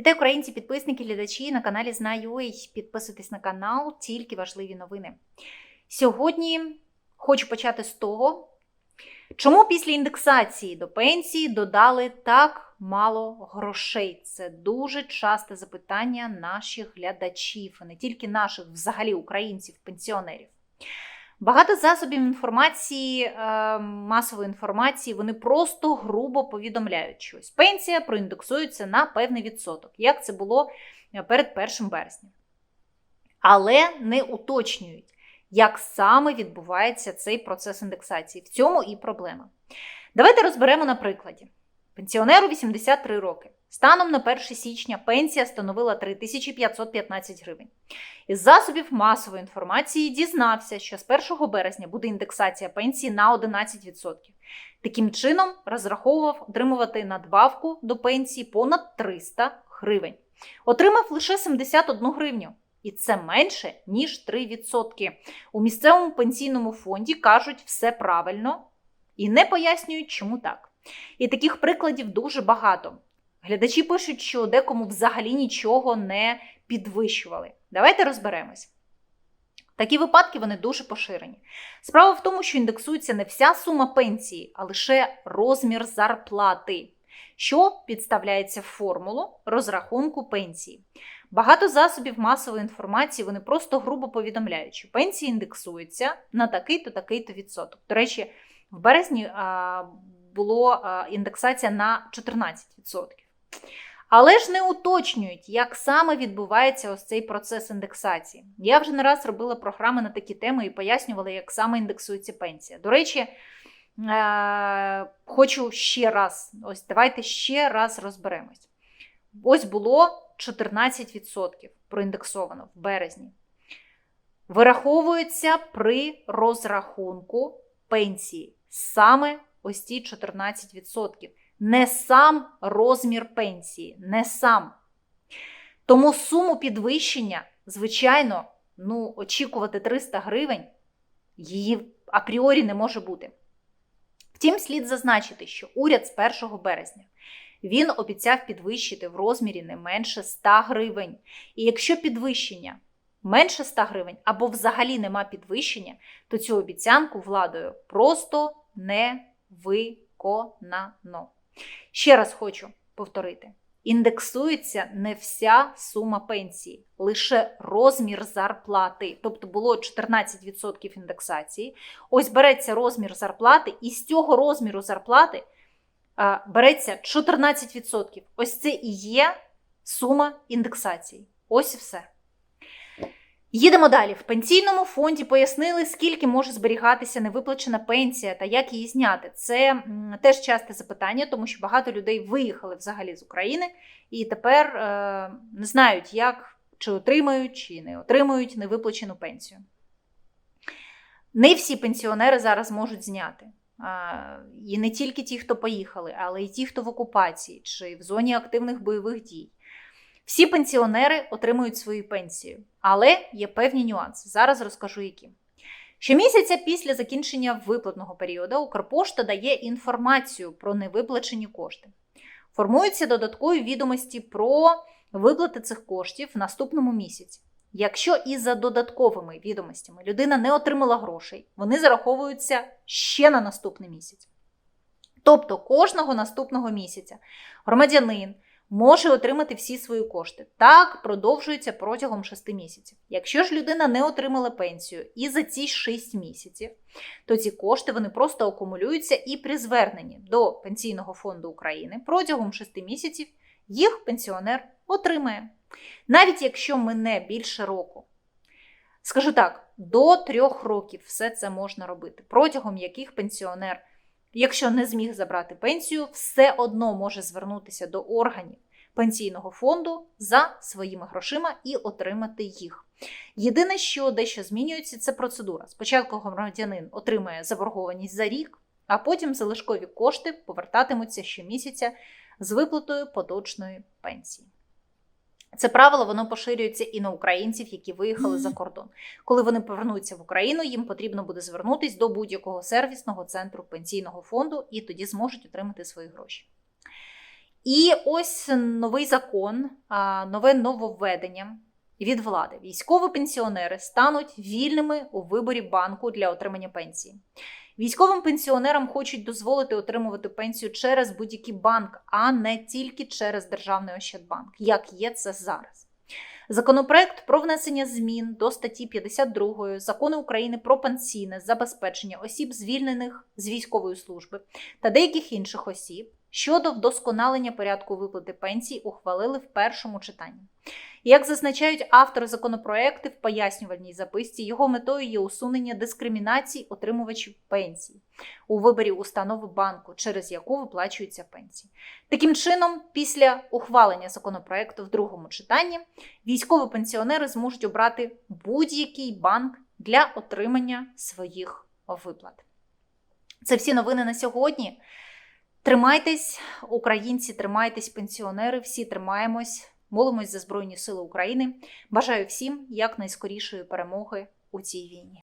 Вітаю українці, підписники, глядачі на каналі Знаю.ua. Підписуйтесь на канал, тільки важливі новини. Сьогодні хочу почати з того, чому після індексації до пенсії додали так мало грошей. Це дуже часте запитання наших глядачів, і не тільки наших, взагалі українців, пенсіонерів. Багато засобів інформації, е, масової інформації, вони просто грубо повідомляють щось. Пенсія проіндексується на певний відсоток, як це було е, перед 1 березня. Але не уточнюють, як саме відбувається цей процес індексації. В цьому і проблема. Давайте розберемо на прикладі. Пенсіонеру 83 роки. Станом на 1 січня пенсія становила 3515 гривень. Із засобів масової інформації дізнався, що з 1 березня буде індексація пенсії на 11%. Таким чином розраховував отримувати надбавку до пенсії понад 300 гривень. Отримав лише 71 гривню. І це менше, ніж 3%. У місцевому пенсійному фонді кажуть все правильно і не пояснюють, чому так. І таких прикладів дуже багато. Глядачі пишуть, що декому взагалі нічого не підвищували. Давайте розберемось. Такі випадки вони дуже поширені. Справа в тому, що індексується не вся сума пенсії, а лише розмір зарплати, що підставляється в формулу розрахунку пенсії. Багато засобів масової інформації вони просто грубо повідомляють, що пенсії індексуються на такий-то, такий-то відсоток. До речі, в березні а, була індексація на 14%. Але ж не уточнюють, як саме відбувається ось цей процес індексації. Я вже не раз робила програми на такі теми і пояснювала, як саме індексується пенсія. До речі, е- хочу ще раз, ось давайте ще раз розберемось. Ось було 14% проіндексовано в березні. Вираховується при розрахунку пенсії саме ось ці 14% не сам розмір пенсії, не сам. Тому суму підвищення, звичайно, ну, очікувати 300 гривень її апріорі не може бути. Втім, слід зазначити, що уряд з 1 березня він обіцяв підвищити в розмірі не менше 100 гривень. І якщо підвищення менше 100 гривень або взагалі нема підвищення, то цю обіцянку владою просто не виконано. Ще раз хочу повторити: індексується не вся сума пенсії, лише розмір зарплати. Тобто було 14% індексації. Ось береться розмір зарплати, і з цього розміру зарплати береться 14%. Ось це і є сума індексації. Ось і все. Їдемо далі. В пенсійному фонді пояснили, скільки може зберігатися невиплачена пенсія та як її зняти. Це теж часте запитання, тому що багато людей виїхали взагалі з України і тепер е, не знають, як чи отримають, чи не отримують невиплачену пенсію. Не всі пенсіонери зараз можуть зняти. І не тільки ті, хто поїхали, але й ті, хто в окупації чи в зоні активних бойових дій. Всі пенсіонери отримують свою пенсію, але є певні нюанси. Зараз розкажу які. Щомісяця після закінчення виплатного періоду Укрпошта дає інформацію про невиплачені кошти. Формуються додаткові відомості про виплати цих коштів в наступному місяці. Якщо із за додатковими відомостями людина не отримала грошей, вони зараховуються ще на наступний місяць. Тобто кожного наступного місяця громадянин може отримати всі свої кошти. Так продовжується протягом 6 місяців. Якщо ж людина не отримала пенсію і за ці 6 місяців, то ці кошти вони просто акумулюються і при зверненні до Пенсійного фонду України протягом 6 місяців їх пенсіонер отримає. Навіть якщо мине більше року. Скажу так, до трьох років все це можна робити, протягом яких пенсіонер Якщо не зміг забрати пенсію, все одно може звернутися до органів пенсійного фонду за своїми грошима і отримати їх. Єдине, що дещо змінюється, це процедура. Спочатку громадянин отримає заборгованість за рік, а потім залишкові кошти повертатимуться щомісяця з виплатою поточної пенсії. Це правило воно поширюється і на українців, які виїхали за кордон. Коли вони повернуться в Україну, їм потрібно буде звернутися до будь-якого сервісного центру пенсійного фонду і тоді зможуть отримати свої гроші. І ось новий закон, нове нововведення від влади. Військові пенсіонери стануть вільними у виборі банку для отримання пенсії. Військовим пенсіонерам хочуть дозволити отримувати пенсію через будь-який банк, а не тільки через Державний Ощадбанк, як є це зараз. Законопроект про внесення змін до статті 52 закону України про пенсійне забезпечення осіб, звільнених з військової служби та деяких інших осіб щодо вдосконалення порядку виплати пенсій ухвалили в першому читанні. Як зазначають автори законопроекту в пояснювальній записці, його метою є усунення дискримінацій отримувачів пенсій у виборі установи банку, через яку виплачуються пенсії. Таким чином, після ухвалення законопроекту в другому читанні, військові пенсіонери зможуть обрати будь-який банк для отримання своїх виплат. Це всі новини на сьогодні. Тримайтесь, українці, тримайтесь, пенсіонери, всі тримаємось, молимось за Збройні Сили України. Бажаю всім якнайскорішої перемоги у цій війні.